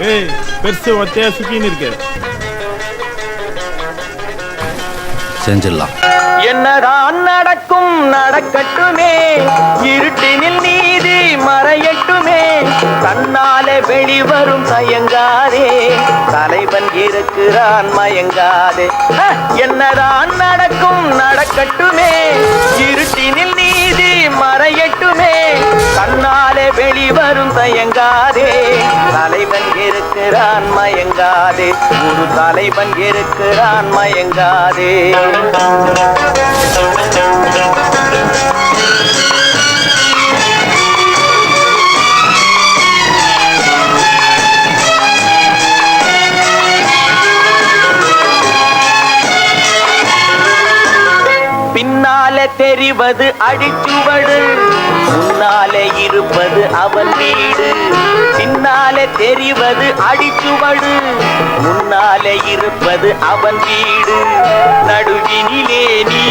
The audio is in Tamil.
ஏய் பெருசு ஒத்தையா சுத்தின்னு இருக்கு. செஞ்சிடலாம். என்னதான் நடக்கும் நடக்கட்டுமே. இருட்டினில் நீதி மறையட்டுமே. தன்னாலே வெளிவரும் தயங்காதே. தலைவன் இருக்கிறான் மயங்காதே! என்னதான் நடக்கும் நடக்கட்டுமே. இருட்டினில் வெளிவரும் தயங்காதே தலைவன் இருக்கிறான் மயங்காதே. ஒரு தலைவன் இருக்கிறான் மயங்காதே. பின்னாலே தெரிவது அடிச்சுவடு. முன்னாலே இருப்பது அவன் வீடு. பின்னாலே தெரிவது அடிச்சுவடு. முன்னாலே இருப்பது அவன் வீடு. நடுவினிலே நீ